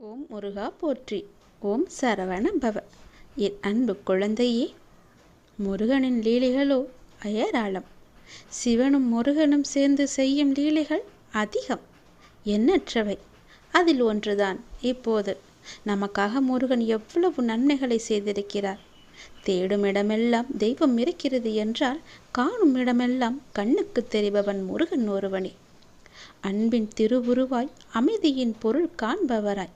ஓம் முருகா போற்றி. ஓம் சரவண பவ என் அன்பு குழந்தையே முருகனின் லீலைகளோ அயராளம். சிவனும் முருகனும் சேர்ந்து செய்யும் லீலைகள் அதிகம். எண்ணற்றவை. அதில் ஒன்றுதான். இப்போது நமக்காக முருகன் எவ்வளவு நன்மைகளை செய்திருக்கிறார். தேடும் இடமெல்லாம் தெய்வம் இருக்கிறது என்றால் காணும் இடமெல்லாம் கண்ணுக்கு தெரிபவன் முருகன் ஒருவனே. அன்பின் திருவுருவாய் அமைதியின் பொருள் காண்பவராய்.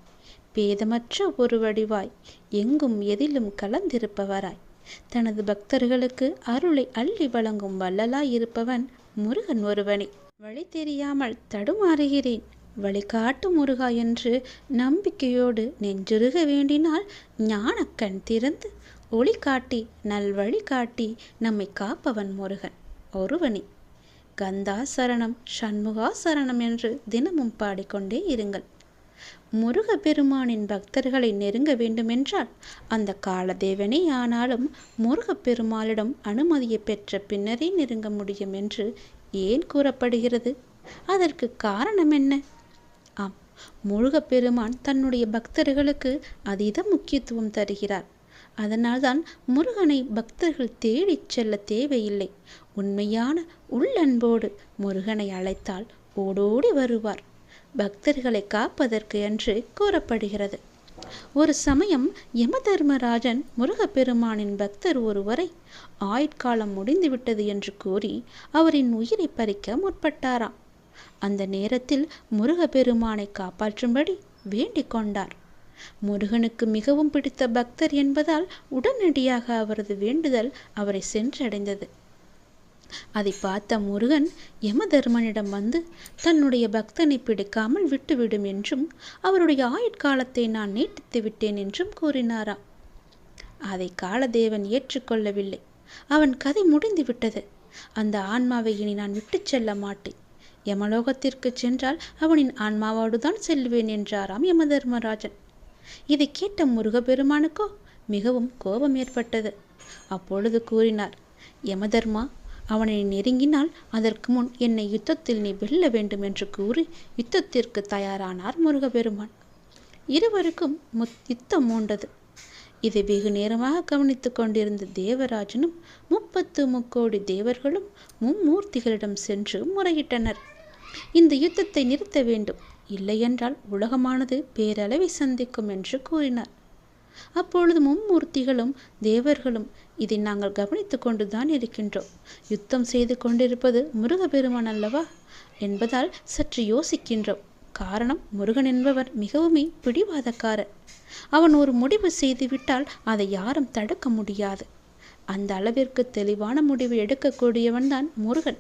பேதமற்ற ஒரு வடிவாய் எங்கும் எதிலும் கலந்திருப்பவராய். தனது பக்தர்களுக்கு அருளை அள்ளி வழங்கும் வள்ளலாய் இருப்பவன் முருகன் ஒருவனே. வழி தெரியாமல் தடுமாறுகிறேன். வழிகாட்டு முருகா என்று நம்பிக்கையோடு நெஞ்சுருக வேண்டினால் ஞானக்கண் திறந்து ஒளி காட்டி நல்வழி காட்டி நம்மை காப்பவன் முருகன் ஒருவனே. கந்தா சரணம் சண்முகா சரணம் என்று தினமும் பாடிக்கொண்டே இருங்கள். முருகப்பெருமானின் பக்தர்களை நெருங்க வேண்டுமென்றால் அந்த காலதேவனே ஆனாலும் முருகப்பெருமாளிடம் அனுமதியை பெற்ற பின்னரே நெருங்க முடியும் என்று ஏன் கூறப்படுகிறது? அதற்கு காரணம் என்ன? ஆம் முருகப்பெருமான் தன்னுடைய பக்தர்களுக்கு அதீத முக்கியத்துவம் தருகிறார். அதனால்தான் முருகனை பக்தர்கள் தேடிச் செல்ல தேவையில்லை. உண்மையான உள்ளன்போடு முருகனை அழைத்தால் ஓடோடி வருவார். பக்தர்களை காப்பதற்கு என்று கூறப்படுகிறது. ஒரு சமயம் யமதர்மராஜன் முருகப்பெருமானின் பக்தர் ஒருவரை ஆயுட்காலம் முடிந்துவிட்டது என்று கூறி அவரின் உயிரை பறிக்க முற்பட்டாராம். அந்த நேரத்தில் முருகப்பெருமானை காப்பாற்றும்படி வேண்டிக் கொண்டார். முருகனுக்கு மிகவும் பிடித்த பக்தர் என்பதால் உடனடியாக அவரது வேண்டுதல் அவரை சென்றடைந்தது. அதை பார்த்த முருகன் யமதர்மனிடம் வந்து தன்னுடைய பக்தனை பிடிக்காமல் விட்டுவிடும் என்றும் அவருடைய ஆயுட்காலத்தை நான் நீட்டித்து விட்டேன் என்றும் கூறினாராம். அதை காலதேவன் ஏற்றுக்கொள்ளவில்லை. அவன் கதை முடிந்து விட்டது. அந்த ஆன்மாவை இனி நான் விட்டுச் செல்ல மாட்டேன். யமலோகத்திற்கு சென்றால் அவனின் ஆன்மாவோடு தான் செல்வேன் என்றாராம் யமதர்மராஜன். இதை கேட்ட முருகப்பெருமானுக்கோ மிகவும் கோபம் ஏற்பட்டது. அப்பொழுது கூறினார் யமதர்மா அவனை நெருங்கினால் அதற்கு முன் என்னை யுத்தத்தில் நீ வெல்ல வேண்டும் என்று கூறி யுத்தத்திற்கு தயாரானார் முருகப்பெருமான். இருவருக்கும் முத் யுத்தம் மூண்டது. இதை வெகு நேரமாக கவனித்துக் கொண்டிருந்த தேவராஜனும் முப்பத்து முக்கோடி தேவர்களும் மும்மூர்த்திகளிடம் சென்று முறையிட்டனர். இந்த யுத்தத்தை நிறுத்த வேண்டும். இல்லையென்றால் உலகமானது பேரளவை சந்திக்கும் என்று கூறினார். அப்பொழுது மும்மூர்த்திகளும் தேவர்களும் இதை நாங்கள் கவனித்து கொண்டுதான் இருக்கின்றோம். யுத்தம் செய்து கொண்டிருப்பது முருகப்பெருமான் அல்லவா? என்பதால் சற்று யோசிக்கின்றோம். காரணம் முருகன் என்பவர் மிகவுமே பிடிவாதக்காரர். அவன் ஒரு முடிவு செய்துவிட்டால் அதை யாரும் தடுக்க முடியாது. அந்த அளவிற்கு தெளிவான முடிவு எடுக்கக்கூடியவன் தான் முருகன்.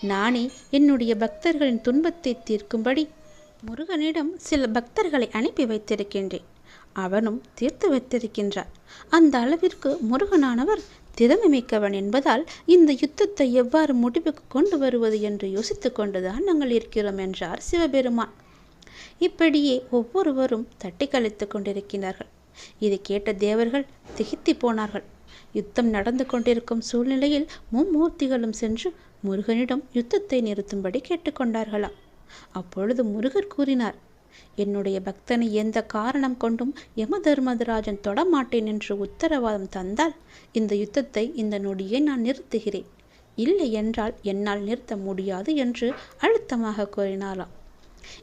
நானே என்னுடைய பக்தர்களின் துன்பத்தை தீர்க்கும்படி முருகனிடம் சில பக்தர்களை அனுப்பி வைத்திருக்கின்றேன். அவனும் தீர்த்து வைத்திருக்கின்றார். அந்த அளவிற்கு முருகனானவர் திறமை மிக்கவன் என்பதால் இந்த யுத்தத்தை எவ்வாறு முடிவுக்கு கொண்டு வருவது என்று யோசித்து கொண்டுதான் நாங்கள் இருக்கிறோம் என்றார் சிவபெருமான். இப்படியே ஒவ்வொருவரும் தட்டி கழித்து கொண்டிருக்கிறார்கள் இதை கேட்ட தேவர்கள் திகைத்து போனார்கள். யுத்தம் நடந்து கொண்டிருக்கும் சூழ்நிலையில் மும்மூர்த்திகளும் சென்று முருகனிடம் யுத்தத்தை நிறுத்தும்படி கேட்டுக்கொண்டார்களாம் அப்பொழுது முருகர் கூறினார் என்னுடைய பக்தனை எந்த காரணம் கொண்டும் யம தர்மதராஜன் தொடமாட்டேன் என்று உத்தரவாதம் தந்தால் இந்த யுத்தத்தை இந்த நொடியே நான் நிறுத்துகிறேன். இல்லை என்றால் என்னால் நிறுத்த முடியாது என்று அழுத்தமாக கூறினாராம்.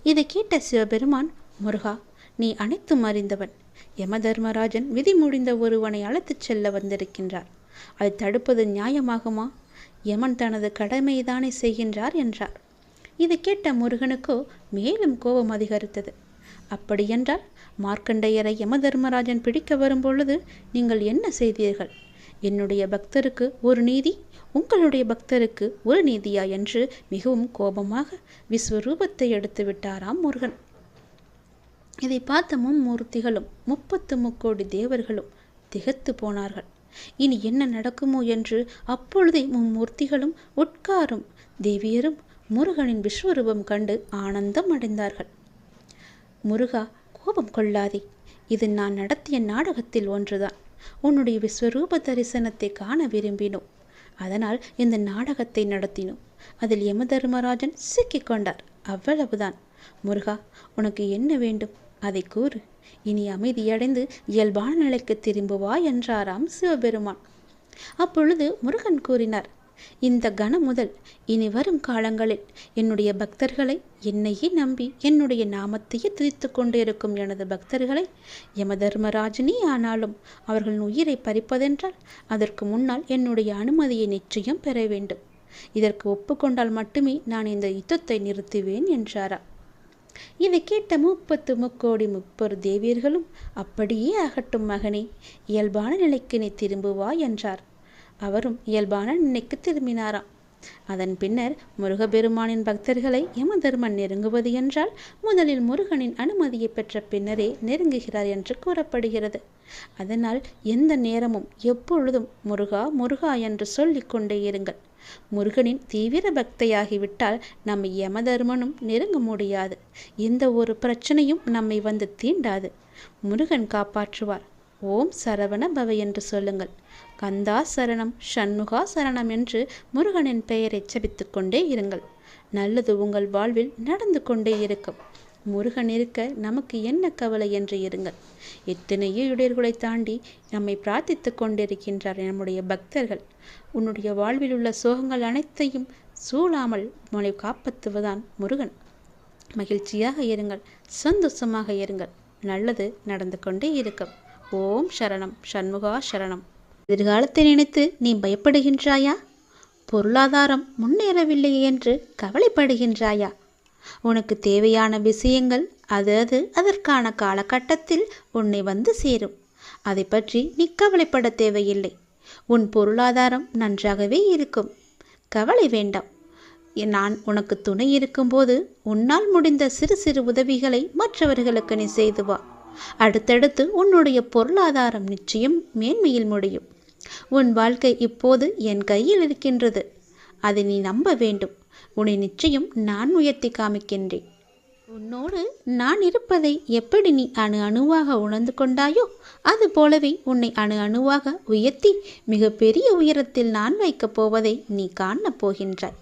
இதை கேட்ட சிவபெருமான் முருகா நீ அனைத்தும் அறிந்தவன். யம தர்மராஜன் விதி முடிந்த ஒருவனை அழைத்துச் செல்ல வந்திருக்கின்றார். அதை தடுப்பது நியாயமாகுமா? யமன் தனது கடமைதானே செய்கின்றார் என்றார். இது கேட்ட முருகனுக்கோ மேலும் கோபம் அதிகரித்தது. அப்படியென்றால் மார்க்கண்டையரை யமதர்மராஜன் பிடிக்க வரும்பொழுது நீங்கள் என்ன செய்தீர்கள்? என்னுடைய பக்தருக்கு ஒரு நீதி உங்களுடைய பக்தருக்கு ஒரு நீதியா என்று மிகவும் கோபமாக விஸ்வரூபத்தை எடுத்து விட்டாராம் முருகன். இதை பார்த்த மும்மூர்த்திகளும் முப்பத்து முக்கோடி தேவர்களும் திகத்து போனார்கள். இனி என்ன நடக்குமோ என்று அப்பொழுதே மும்மூர்த்திகளும் உட்காரும் தேவியரும் முருகனின் விஸ்வரூபம் கண்டு ஆனந்தம் அடைந்தார்கள். முருகா கோபம் கொள்ளாதே. இது நான் நடத்திய நாடகத்தில் ஒன்றுதான். உன்னுடைய விஸ்வரூப தரிசனத்தை காண விரும்பினோம். அதனால் இந்த நாடகத்தை நடத்தினோம். அதில் யமதர்மராஜன் சிக்கிக் கொண்டார். அவ்வளவுதான். முருகா உனக்கு என்ன வேண்டும்? அதை கூறு. இனி அமைதியடைந்து இயல்பான நிலைக்கு திரும்புவா என்றாராம் சிவபெருமான். அப்பொழுது முருகன் கூறினார் இந்த கணம் முதல் இனி வரும் காலங்களில் என்னுடைய பக்தர்களை என்னையே நம்பி என்னுடைய நாமத்தையே துதித்து கொண்டிருக்கும் எனது பக்தர்களை யம தர்மராஜனே ஆனாலும் அவர்களின் உயிரை பறிப்பதென்றால் அதற்கு முன்னால் என்னுடைய அனுமதியை நிச்சயம் பெற வேண்டும். இதற்கு ஒப்புக்கொண்டால் மட்டுமே நான் இந்த யுத்தத்தை நிறுத்துவேன் என்றாரா. இதை கேட்ட முப்பத்து முக்கோடி முப்பொரு தேவியர்களும் அப்படியே ஆகட்டும் மகனே இயல்பான நிலைக்கு நீ திரும்புவா என்றார். அவரும் இயல்பான நிலைக்கு திரும்பினாராம். அதன் பின்னர் முருகபெருமானின் பக்தர்களை யமதர்மன் நெருங்குவது என்றால் முதலில் முருகனின் அனுமதியை பெற்ற பின்னரே நெருங்குகிறார் என்று கூறப்படுகிறது. அதனால் எந்த நேரமும் எப்பொழுதும் முருகா முருகா என்று சொல்லிக்கொண்டே இருங்கள். முருகனின் தீவிர பக்தையாகிவிட்டால் நம்மை யமதர்மனும் நெருங்க முடியாது. எந்த ஒரு பிரச்சனையும் நம்மை வந்து தீண்டாது. முருகன் காப்பாற்றுவார். ஓம் சரவண பவ என்று சொல்லுங்கள். கந்தா சரணம் ஷண்முகா சரணம் என்று முருகனின் பெயரை செபித்துக் கொண்டே இருங்கள். நல்லது உங்கள் வாழ்வில் நடந்து கொண்டே இருக்கும். முருகன் இருக்க நமக்கு என்ன கவலை என்று இருங்கள். எத்தனையோ இடையர்களை தாண்டி நம்மை பிரார்த்தித்து கொண்டிருக்கின்றார் நம்முடைய பக்தர்கள். உன்னுடைய வாழ்வில் உள்ள சோகங்கள் அனைத்தையும் சூழாமல் உன்னை காப்பத்துவதான் முருகன். மகிழ்ச்சியாக இருங்கள் சந்தோஷமாக இருங்கள். நல்லது நடந்து கொண்டே இருக்கும். ஓம் சரணம் சண்முகா சரணம் எதிர்காலத்தை நினைத்து நீ பயப்படுகின்றாயா? பொருளாதாரம் முன்னேறவில்லை என்று கவலைப்படுகின்றாயா? உனக்கு தேவையான விஷயங்கள் அது அது அதற்கான காலகட்டத்தில் உன்னை வந்து சேரும். அதை பற்றி நீ கவலைப்பட தேவையில்லை. உன் பொருளாதாரம் நன்றாகவே இருக்கும். கவலை வேண்டாம். நான் உனக்கு துணை இருக்கும்போது உன்னால் முடிந்த சிறு சிறு உதவிகளை மற்றவர்களுக்கு நீ செய்து வா. அடுத்தடுத்து உன்னுடைய பொருளாதாரம் நிச்சயம் மேன்மையில் முடியும். உன் வாழ்க்கை இப்போது என் கையில் இருக்கின்றது. அதை நீ நம்ப வேண்டும். உன்னை நிச்சயம் நான் உயர்த்தி காமிக்கின்றேன். உன்னோடு நான் இருப்பதை எப்படி நீ அணு அணுவாக உணர்ந்து கொண்டாயோ அது போலவே உன்னை அணு அணுவாக உயர்த்தி மிகப்பெரிய உயரத்தில் நான் வைக்கப் போவதை நீ காணப் போகின்றாய்.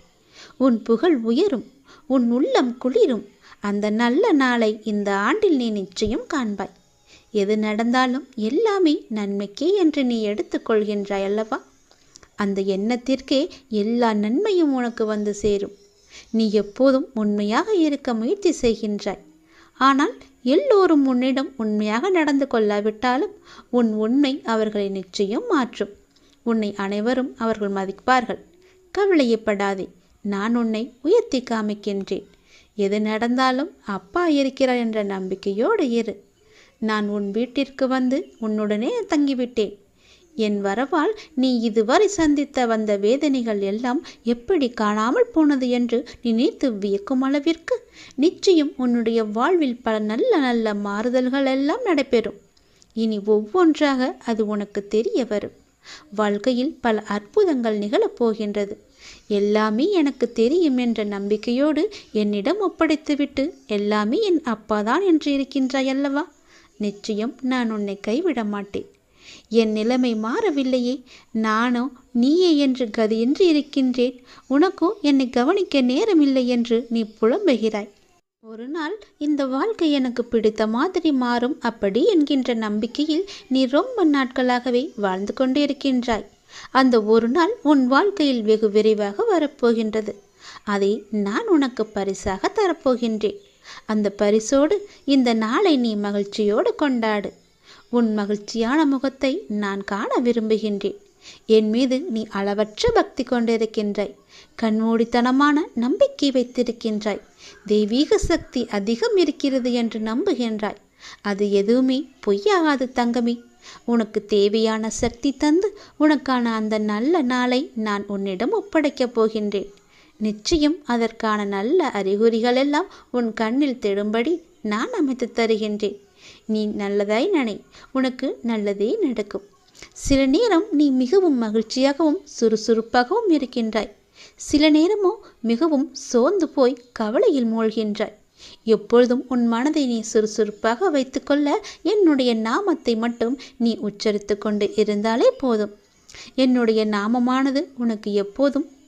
உன் புகழ் உயரும் உன் உள்ளம் குளிரும். அந்த நல்ல நாளை இந்த ஆண்டில் நீ நிச்சயம் காண்பாய். எது நடந்தாலும் எல்லாமே நன்மைக்கே என்று நீ எடுத்துக்கொள்கின்றாய் அல்லவா? அந்த எண்ணத்திற்கே எல்லா நன்மையும் உனக்கு வந்து சேரும். நீ எப்போதும் உண்மையாக இருக்க முயற்சி செய்கின்றாய். ஆனால் எல்லோரும் உன்னிடம் உண்மையாக நடந்து கொள்ளாவிட்டாலும் உன் உண்மை அவர்களை நிச்சயம் மாற்றும். உன்னை அனைவரும் அவர்கள் மதிப்பார்கள். கவலையப்படாதே நான் உன்னை உயர்த்தி காமிக்கின்றேன். எது நடந்தாலும் அப்பா இருக்கிறார் என்ற நம்பிக்கையோடு இரு. நான் உன் வீட்டிற்கு வந்து உன்னுடனே தங்கிவிட்டேன். என் வரவால் நீ இதுவரை சந்தித்த வந்த வேதனைகள் எல்லாம் எப்படி காணாமல் போனது என்று நினைத்து வியக்கும் அளவிற்கு நிச்சயம் உன்னுடைய வாழ்வில் பல நல்ல நல்ல மாறுதல்கள் எல்லாம் நடைபெறும். இனி ஒவ்வொன்றாக அது உனக்கு தெரிய வரும். வாழ்க்கையில் பல அற்புதங்கள் நிகழப் போகின்றது. எல்லாமே எனக்கு தெரியும் என்ற நம்பிக்கையோடு என்னிடம் ஒப்படைத்துவிட்டு எல்லாமே என் அப்பாதான் என்று இருக்கின்றாய் அல்லவா? நிச்சயம் நான் உன்னை கைவிட மாட்டேன் என் நிலைமை மாறவில்லையே. நானோ நீயே என்று கதியின்றி இருக்கின்றேன். உனக்கோ என்னை கவனிக்க நேரமில்லை என்று நீ புலம்புகிறாய். ஒரு நாள் இந்த வாழ்க்கை எனக்கு பிடித்த மாதிரி மாறும் அப்படி என்கின்ற நம்பிக்கையில் நீ ரொம்ப நாட்களாகவே வாழ்ந்து கொண்டிருக்கின்றாய் அந்த ஒரு நாள் உன் வாழ்க்கையில் வெகு விரைவாக வரப்போகின்றது. அதை நான் உனக்கு பரிசாக தரப்போகின்றேன். அந்த பரிசோடு இந்த நாளை நீ மகிழ்ச்சியோடு கொண்டாடு. உன் மகிழ்ச்சியான முகத்தை நான் காண விரும்புகின்றேன். என் மீது நீ அளவற்ற பக்தி கொண்டிருக்கின்றாய். கண்மூடித்தனமான நம்பிக்கை வைத்திருக்கின்றாய். தெய்வீக சக்தி அதிகம் இருக்கிறது என்று நம்புகின்றாய். அது எதுவுமே பொய்யாகாது தங்கமே. உனக்கு தேவையான சக்தி தந்து உனக்கான அந்த நல்ல நாளை நான் உன்னிடம் ஒப்படைக்கப் போகின்றேன். நிச்சயம் அதற்கான நல்ல அறிகுறிகள் எல்லாம் உன் கண்ணில் தெடும்படி நான் அமைத்து தருகின்றேன். நீ நல்லதாய் நினை உனக்கு நல்லதே நடக்கும். சில நேரம் நீ மிகவும் மகிழ்ச்சியாகவும் சுறுசுறுப்பாகவும் இருக்கின்றாய். சில நேரமோ மிகவும் சோர்ந்து போய் கவலையில் மூழ்கின்றாய். எப்பொழுதும் உன் மனதை நீ சுறுசுறுப்பாக வைத்துக்கொள்ள என்னுடைய நாமத்தை மட்டும் நீ உச்சரித்து கொண்டு இருந்தாலே போதும். என்னுடைய நாமமானது உனக்கு எப்போதும்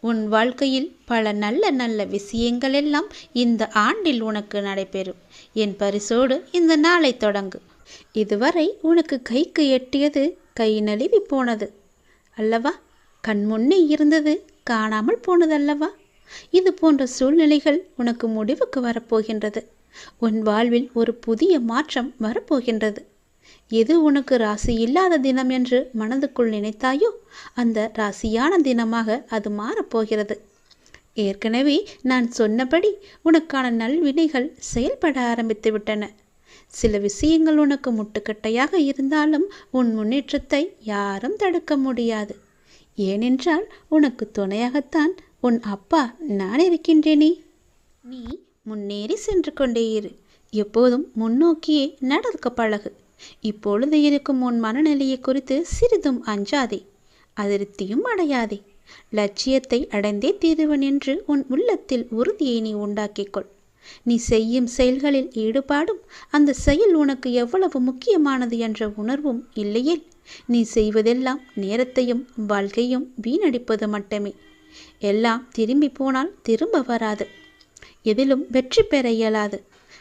உன் வாழ்க்கையில் பல நல்ல நல்ல விஷயங்கள் எல்லாம் இந்த ஆண்டில் உனக்கு நடைபெறும். என் பரிசோடு இந்த நாளை தொடங்கு. இதுவரை உனக்கு கைக்கு எட்டியது கை நழுவி போனது. அல்லவா? கண்முன்னே இருந்தது காணாமல் போனது அல்லவா இது போன்ற சூழ்நிலைகள் உனக்கு முடிவுக்கு வரப்போகின்றது. உன் வாழ்வில் ஒரு புதிய மாற்றம் வரப்போகின்றது. எது உனக்கு ராசி இல்லாத தினம் என்று மனதுக்குள் நினைத்தாயோ அந்த ராசியான தினமாக அது மாறப்போகிறது. ஏற்கனவே நான் சொன்னபடி உனக்கான நல்வினைகள் செயல்பட ஆரம்பித்து விட்டன. சில விஷயங்கள் உனக்கு முட்டுக்கட்டையாக இருந்தாலும் உன் முன்னேற்றத்தை யாரும் தடுக்க முடியாது. ஏனென்றால் உனக்கு துணையாகத்தான் உன் அப்பா நான் இருக்கின்றேனே. நீ முன்னேறி சென்று கொண்டே இரு. எப்போதும் முன்னோக்கியே நடக்க பழகு. இப்பொழுது இருக்கும் உன் மனநிலையை குறித்து சிறிதும் அஞ்சாதே அதிருப்தியும் அடையாதே. லட்சியத்தை அடைந்தே தீருவன் என்று உன் உள்ளத்தில் உறுதியை நீ உண்டாக்கிக்கொள் நீ செய்யும் செயல்களில் ஈடுபாடும் அந்த செயல் உனக்கு எவ்வளவு முக்கியமானது என்ற உணர்வும் இல்லையே. நீ செய்வதெல்லாம் நேரத்தையும் வாழ்க்கையும் வீணடிப்பது மட்டுமே. எல்லாம் திரும்பி போனால் திரும்ப வராது. எதிலும் வெற்றி பெற இயலாது.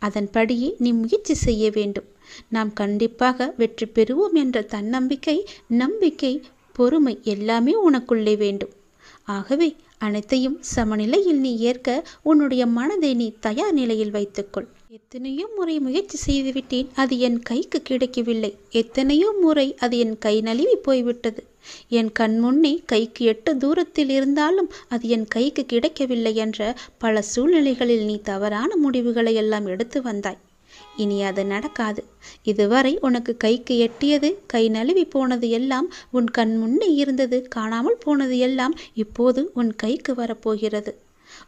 அதன்படியே நீ முயற்சி செய்ய வேண்டும். நாம் கண்டிப்பாக வெற்றி பெறுவோம் என்ற தன்னம்பிக்கை நம்பிக்கை பொறுமை எல்லாமே உனக்குள்ளே வேண்டும். ஆகவே அனைத்தையும் சமநிலையில் நீ ஏற்க உன்னுடைய மனதை நீ தயார் நிலையில் வைத்துக்கொள். எத்தனையோ முறை முயற்சி செய்துவிட்டேன் அது என் கைக்கு கிடைக்கவில்லை. எத்தனையோ முறை அது என் கை நழுவி போய்விட்டது. என் கண் முன்னே கைக்கு எட்டு தூரத்தில் இருந்தாலும் அது என் கைக்கு கிடைக்கவில்லை என்ற பல சூழ்நிலைகளில் நீ தவறான முடிவுகளை எல்லாம் எடுத்து வந்தாய். இனி அது நடக்காது. இதுவரை உனக்கு கைக்கு எட்டியது கை நழுவி போனது எல்லாம் உன் கண் முன்னே இருந்தது காணாமல் போனது எல்லாம் இப்போது உன் கைக்கு வரப்போகிறது.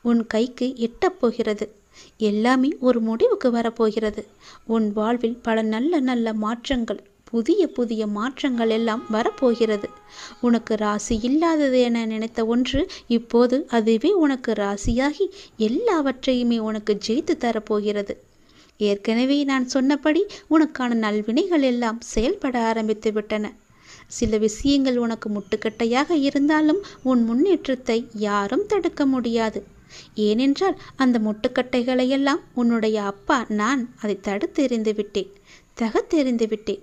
உன் கைக்கு எட்டப் போகிறது. எல்லாமே ஒரு முடிவுக்கு வரப்போகிறது. உன் வாழ்வில் பல நல்ல நல்ல மாற்றங்கள் புதிய புதிய மாற்றங்கள் எல்லாம் வரப்போகிறது. உனக்கு ராசி இல்லாதது என நினைத்த ஒன்று இப்போது அதுவே உனக்கு ராசியாகி எல்லாவற்றையுமே உனக்கு ஜெயித்து தரப்போகிறது. ஏற்கனவே நான் சொன்னபடி உனக்கான நல்வினைகள் எல்லாம் செயல்பட ஆரம்பித்து விட்டன. சில விஷயங்கள் உனக்கு முட்டுக்கட்டையாக இருந்தாலும் உன் முன்னேற்றத்தை யாரும் தடுக்க முடியாது. ஏனென்றால் அந்த முட்டுக்கட்டைகளையெல்லாம் உன்னுடைய அப்பா நான் அதை தடுத்தெறிந்து விட்டேன் தகத்தெறிந்து விட்டேன்.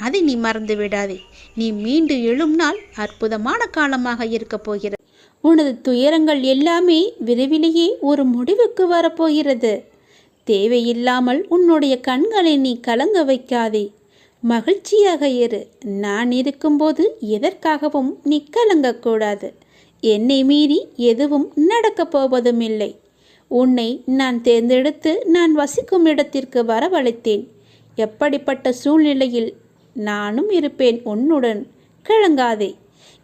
அதை நீ மறந்து விடாதே. நீ மீண்டு எழும் நாள் அற்புதமான காலமாக இருக்கப் போகிறது. உனது துயரங்கள் எல்லாமே விரைவிலேயே ஒரு முடிவுக்கு வரப்போகிறது. தேவையில்லாமல் உன்னுடைய கண்களை நீ கலங்க வைக்காதே. மகிழ்ச்சியாக இரு. நான் இருக்கும்போது எதற்காகவும் நீ கலங்கக்கூடாது என்னை மீறி எதுவும் நடக்கப் போவதும் இல்லை உன்னை நான் தேர்ந்தெடுத்து நான் வசிக்கும் இடத்திற்கு வரவழைத்தேன். எப்படிப்பட்ட சூழ்நிலையில் நானும் இருப்பேன் உன்னுடன். கிழங்காதே.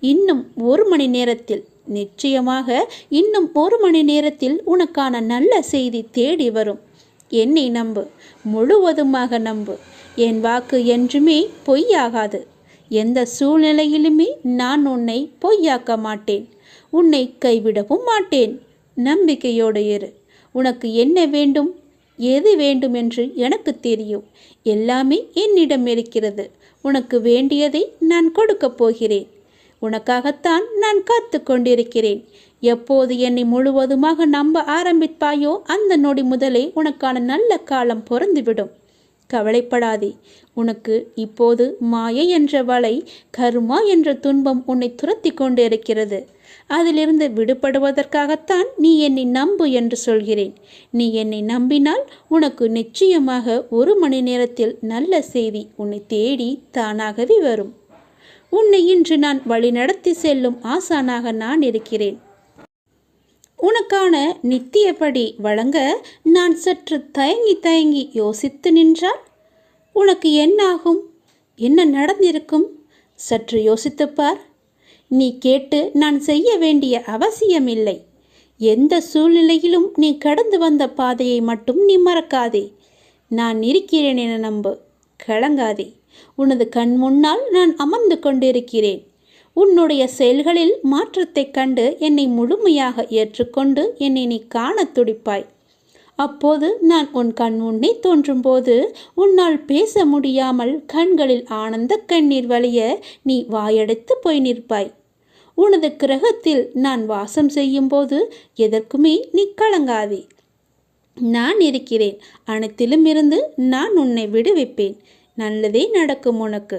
இன்னும் ஒரு மணி நேரத்தில். நிச்சயமாக இன்னும் ஒரு மணி நேரத்தில் உனக்கான நல்ல செய்தி தேடி வரும். என்னை நம்பு. முழுவதுமாக நம்பு. என் வாக்கு என்றுமே பொய்யாகாது. எந்த சூழ்நிலையிலுமே நான் உன்னை பொய்யாக்க மாட்டேன். உன்னை கைவிடவும் மாட்டேன். நம்பிக்கையோடு இரு. உனக்கு என்ன வேண்டும்? எது வேண்டும் என்று எனக்கு தெரியும். எல்லாமே என்னிடம் இருக்கிறது. உனக்கு வேண்டியதை நான் கொடுக்கப் போகிறேன். உனக்காகத்தான் நான் காத்து கொண்டிருக்கிறேன். எப்போது என்னை முழுவதுமாக நம்ப ஆரம்பிப்பாயோ அந்த நொடி முதலே உனக்கான நல்ல காலம் பொருந்துவிடும் கவலைப்படாதே. உனக்கு இப்போது மாயை என்ற வலை கருமா என்ற துன்பம் உன்னை துரத்தி கொண்டிருக்கிறது. அதிலிருந்து விடுபடுவதற்காகத்தான் நீ என்னை நம்பு என்று சொல்கிறேன். நீ என்னை நம்பினால் உனக்கு நிச்சயமாக ஒரு மணி நேரத்தில் நல்ல செய்தி உன்னை தேடி தானாகவே வரும். உன்னை இன்று நான் வழிநடத்தி செல்லும் ஆசானாக நான் இருக்கிறேன். உனக்கான நித்தியப்படி வழங்க நான் சற்று தயங்கி தயங்கி யோசித்து நின்றால் உனக்கு என்னாகும்? என்ன நடந்திருக்கும்? சற்று யோசித்துப்பார் நீ கேட்டு நான் செய்ய வேண்டிய அவசியமில்லை. எந்த சூழ்நிலையிலும் நீ கடந்து வந்த பாதையை மட்டும் நீ மறக்காதே. நான் இருக்கிறேன் என நம்பு. கலங்காதே. உனது கண் முன்னால் நான் அமர்ந்து கொண்டிருக்கிறேன். உன்னுடைய செயல்களில் மாற்றத்தைக் கண்டு என்னை முழுமையாக ஏற்றுக்கொண்டு என்னை நீ காணத் துடிப்பாய். அப்போது நான் உன் கண் முன்னே தோன்றும்போது உன்னால் பேச முடியாமல் கண்களில் ஆனந்த கண்ணீர் வழிய நீ வாயடைத்து போய் நிற்பாய். உனது கிரகத்தில் நான் வாசம் செய்யும்போது எதற்குமே நீ கலங்காதே. நான் இருக்கிறேன். அனைத்திலும் இருந்து நான் உன்னை விடுவிப்பேன். நல்லதே நடக்கும் உனக்கு.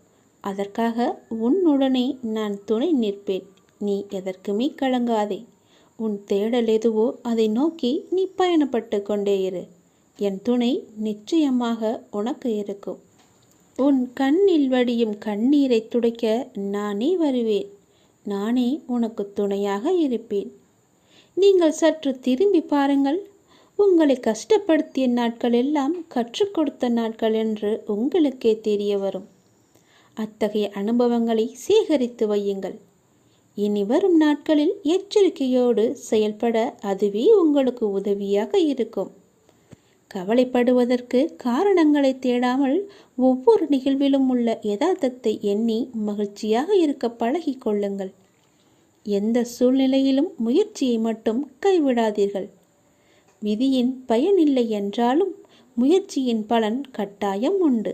அதற்காக உன்னுடனே நான் துணை நிற்பேன். நீ எதற்குமே கலங்காதே. உன் தேடல் எதுவோ அதை நோக்கி நீ பயணப்பட்டு கொண்டே இரு. என் துணை நிச்சயமாக உனக்கு இருக்கும். உன் கண்ணில் வடியும் கண்ணீரை துடைக்க நானே வருவேன். நானே உனக்கு துணையாக இருப்பேன். நீங்கள் சற்று திரும்பி பாருங்கள். உங்களை கஷ்டப்படுத்திய நாட்கள் எல்லாம் கற்றுக் கொடுத்த நாட்கள் என்று உங்களுக்கே தெரிய வரும். அத்தகைய அனுபவங்களை சேகரித்து வையுங்கள். இனி வரும் நாட்களில் எச்சரிக்கையோடு செயல்பட அதுவே உங்களுக்கு உதவியாக இருக்கும். கவலைப்படுவதற்கு காரணங்களை தேடாமல் ஒவ்வொரு நிகழ்விலும் உள்ள யதார்த்தத்தை எண்ணி மகிழ்ச்சியாக இருக்க பழகி கொள்ளுங்கள். எந்த சூழ்நிலையிலும் முயற்சியை மட்டும் கைவிடாதீர்கள். விதியின் பயனில்லை என்றாலும் முயற்சியின் பலன் கட்டாயம் உண்டு.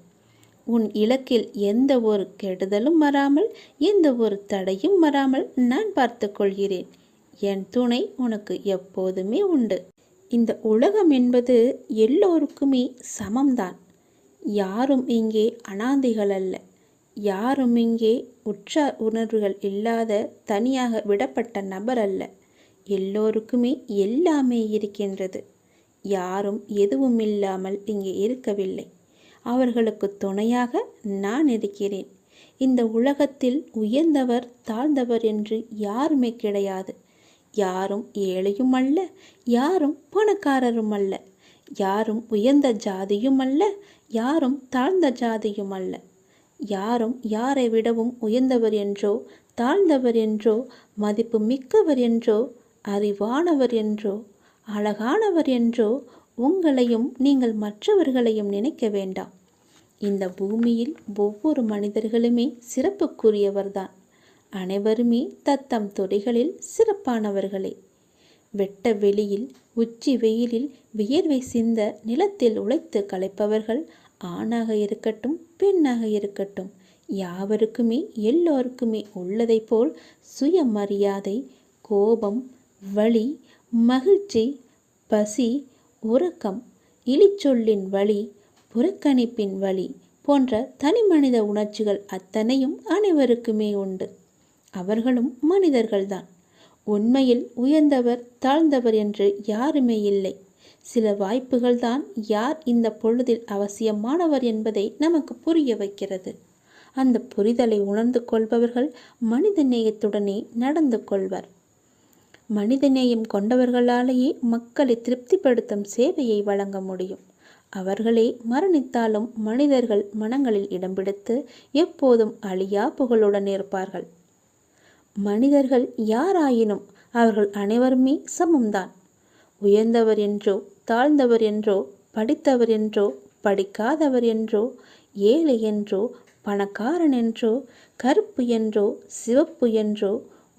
உன் இலக்கில் எந்த ஒரு கெடுதலும் வராமல் எந்த ஒரு தடையும் வராமல் நான் பார்த்து கொள்கிறேன். என் துணை உனக்கு எப்போதுமே உண்டு. இந்த உலகம் என்பது எல்லோருக்குமே சமம்தான். யாரும் இங்கே அனாதைகள் அல்ல. யாரும் இங்கே உற்ற உணர்வுகள் இல்லாத தனியாக விடப்பட்ட நபர் அல்ல. எல்லோருக்குமே எல்லாமே இருக்கின்றது. யாரும் எதுவும் இல்லாமல் இங்கே இருக்கவில்லை. அவர்களுக்கு துணையாக நான் இருக்கிறேன். இந்த உலகத்தில் உயர்ந்தவர் தாழ்ந்தவர் என்று யாருமே கிடையாது. யாரும் ஏழையும் அல்ல யாரும் பணக்காரரும் அல்ல. யாரும் உயர்ந்த ஜாதியும் அல்ல யாரும் தாழ்ந்த ஜாதியும் அல்ல. யாரும் யாரை விடவும் உயர்ந்தவர் என்றோ தாழ்ந்தவர் என்றோ மதிப்பு மிக்கவர் என்றோ அறிவானவர் என்றோ அழகானவர் என்றோ உங்களையும் நீங்கள் மற்றவர்களையும் நினைக்க வேண்டாம். இந்த பூமியில் ஒவ்வொரு மனிதர்களுமே சிறப்புக்குரியவர்தான். அனைவருமே தத்தம் துறைகளில் சிறப்பானவர்களே. வெட்ட வெளியில் உச்சி வெயிலில் வியர்வை சிந்த நிலத்தில் உழைத்து களைப்பவர்கள் ஆணாக இருக்கட்டும் பெண்ணாக இருக்கட்டும் யாவருக்குமே எல்லோருக்குமே உள்ளதைப் போல் சுயமரியாதை கோபம் வலி மகிழ்ச்சி பசி உறக்கம் இழிச்சொல்லின் வழி புறக்கணிப்பின் வழி போன்ற தனிமனித உணர்ச்சிகள் அத்தனையும் அனைவருக்குமே உண்டு. அவர்களும் மனிதர்கள்தான். உண்மையில் உயர்ந்தவர் தாழ்ந்தவர் என்று யாருமே இல்லை. சில வாய்ப்புகள்தான் யார் இந்த பொழுதில் அவசியமானவர் என்பதை நமக்கு புரிய வைக்கிறது. அந்த புரிதலை உணர்ந்து கொள்பவர்கள் மனித நேயத்துடனே நடந்து கொள்வர். மனிதநேயம் கொண்டவர்களாலேயே மக்களை திருப்திப்படுத்தும் சேவையை வழங்க முடியும். அவர்களே மரணித்தாலும் மனிதர்கள் மனங்களில் இடம் பிடித்து எப்போதும் அழியா புகழுடன் இருப்பார்கள். மனிதர்கள் யாராயினும் அவர்கள் அனைவருமே சமம்தான். உயர்ந்தவர் என்றோ தாழ்ந்தவர் என்றோ படித்தவர் என்றோ படிக்காதவர் என்றோ ஏழை என்றோ பணக்காரன் என்றோ கருப்பு என்றோ சிவப்பு என்றோ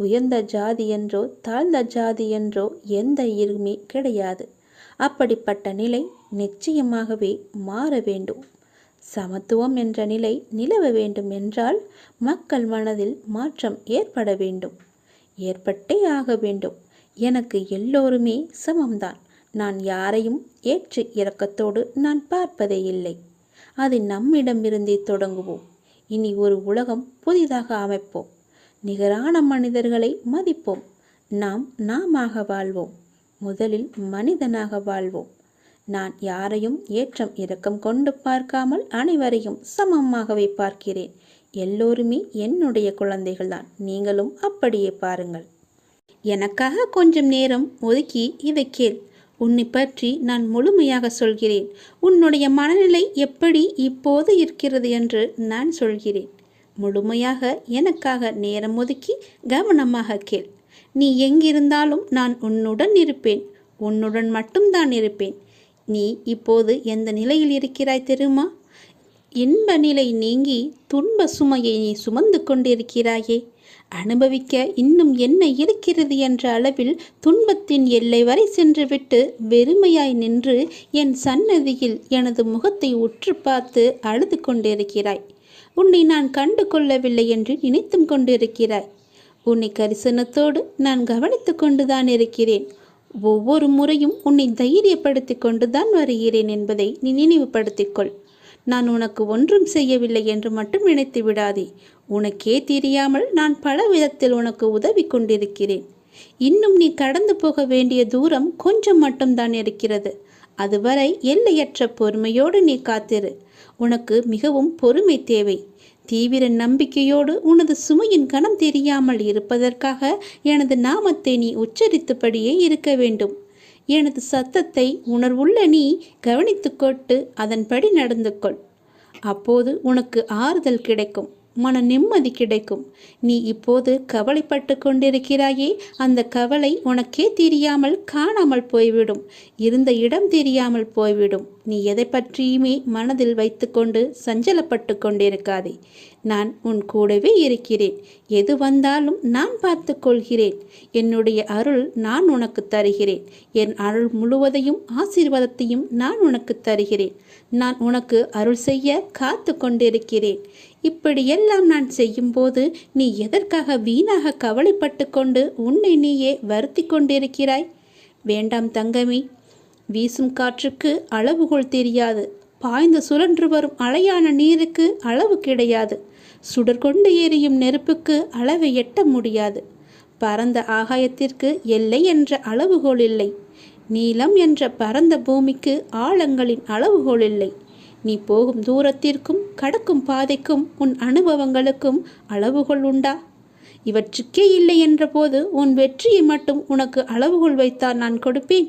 உயர்ந்த ஜாதி என்றோ தாழ்ந்த ஜாதி என்றோ எந்த இருமே கிடையாது. அப்படிப்பட்ட நிலை நிச்சயமாகவே மாற வேண்டும். சமத்துவம் என்ற நிலை நிலவ வேண்டும் என்றால் மக்கள் மனதில் மாற்றம் ஏற்பட வேண்டும். ஏற்பட்டே ஆக வேண்டும். எனக்கு எல்லோருமே சமம்தான். நான் யாரையும் ஏற்று இறக்கத்தோடு நான் பார்ப்பதே இல்லை. அது நம்மிடமிருந்தே தொடங்குவோம். இனி ஒரு உலகம் புதிதாக அமைப்போம். நிகரான மனிதர்களை மதிப்போம். நாம் நாமாக வாழ்வோம். முதலில் மனிதனாக வாழ்வோம். நான் யாரையும் ஏற்றம் இரக்கம் கொண்டு பார்க்காமல் அனைவரையும் சமமாகவே பார்க்கிறேன். எல்லோருமே என்னுடைய குழந்தைகள்தான். நீங்களும் அப்படியே பாருங்கள். எனக்காக கொஞ்சம் நேரம் ஒதுக்கி இதை கேள். உன்னை பற்றி நான் முழுமையாக சொல்கிறேன். உன்னுடைய மனநிலை எப்படி இப்போது இருக்கிறது என்று நான் சொல்கிறேன். முழுமையாக எனக்காக நேரம் ஒதுக்கி கவனமாக கேள். நீ எங்கிருந்தாலும் நான் உன்னுடன் இருப்பேன். உன்னுடன் மட்டும்தான் இருப்பேன். நீ இப்போது எந்த நிலையில் இருக்கிறாய் தெரியுமா? இன்ப நிலை நீங்கி துன்ப சுமையை நீ சுமந்து கொண்டிருக்கிறாயே. அனுபவிக்க இன்னும் என்ன இருக்கிறது என்ற அளவில் துன்பத்தின் எல்லை வரை சென்றுவிட்டு வெறுமையாய் நின்று என் சன்னதியில் எனது முகத்தை உற்று பார்த்து அழுது கொண்டிருக்கிறாய். உன்னை நான் கண்டு கொள்ளவில்லை என்று நினைத்தும் கொண்டிருக்கிறாய். உன்னை கரிசனத்தோடு நான் கவனித்து கொண்டுதான் இருக்கிறேன். ஒவ்வொரு முறையும் உன்னை தைரியப்படுத்தி கொண்டுதான் வருகிறேன் என்பதை நீ நினைவுபடுத்திக்கொள். நான் உனக்கு ஒன்றும் செய்யவில்லை என்று மட்டும் நினைத்து விடாதே. உனக்கே தெரியாமல் நான் பல விதத்தில் உனக்கு உதவி கொண்டிருக்கிறேன். இன்னும் நீ கடந்து போக வேண்டிய தூரம் கொஞ்சம் மட்டும்தான் இருக்கிறது. அதுவரை எல்லையற்ற பொறுமையோடு நீ காத்திரு. உனக்கு மிகவும் பொறுமை தேவை. தீவிர நம்பிக்கையோடு உனது சுமையின் கணம் தெரியாமல் இருப்பதற்காக எனது நாமத்தை நீ உச்சரித்தபடியே இருக்க வேண்டும். எனது சத்தத்தை உணர்வுள்ள நீ கவனித்துக்கொட்டு அதன்படி நடந்து கொள் அப்போது உனக்கு ஆறுதல் கிடைக்கும். மன நிம்மதி கிடைக்கும். நீ இப்போது கவலைப்பட்டு கொண்டிருக்கிறாயே அந்த கவலை உனக்கே தெரியாமல் காணாமல் போய்விடும். இருந்த இடம் தெரியாமல் போய்விடும். நீ எதை பற்றியுமே மனதில் வைத்துக்கொண்டு சஞ்சலப்பட்டு கொண்டிருக்காதே. நான் உன் கூடவே இருக்கிறேன். எது வந்தாலும் நான் பார்த்து கொள்கிறேன் என்னுடைய அருள் நான் உனக்கு தருகிறேன். என் அருள் முழுவதையும் ஆசீர்வாதத்தையும் நான் உனக்கு தருகிறேன். நான் உனக்கு அருள் செய்ய காத்து கொண்டிருக்கிறேன். இப்படியெல்லாம் நான் செய்யும்போது நீ எதற்காக வீணாக கவலைப்பட்டு கொண்டு உன்னை நீயே வருத்தி கொண்டிருக்கிறாய்? வேண்டாம் தங்கமே வீசும் காற்றுக்கு அளவுகோல் தெரியாது. பாய்ந்து சுழன்று வரும் அலையான நீருக்கு அளவு கிடையாது. சுடர்கொண்டு எரியும் நெருப்புக்கு அளவை எட்ட முடியாது. பரந்த ஆகாயத்திற்கு எல்லை என்ற அளவுகோல் இல்லை நீளம் என்ற பரந்த பூமிக்கு ஆழங்களின் அளவுகோல் இல்லை நீ போகும் தூரத்திற்கும் கடக்கும் பாதைக்கும் உன் அனுபவங்களுக்கும் அளவுகோல் உண்டா? இவற்றுக்கே இல்லை என்றபோது உன் வெற்றியை மட்டும் உனக்கு அளவுகோல் வைத்தால் நான் கொடுப்பேன்.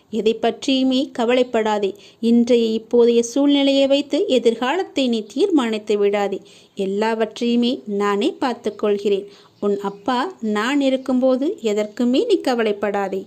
எதை பற்றியுமே கவலைப்படாதே. இன்றைய இப்போதைய சூழ்நிலையை வைத்து எதிர்காலத்தை நீ தீர்மானித்து விடாதே. எல்லாவற்றையுமே நானே பார்த்து கொள்கிறேன் உன் அப்பா நான் இருக்கும்போது எதற்குமே நீ கவலைப்படாதே.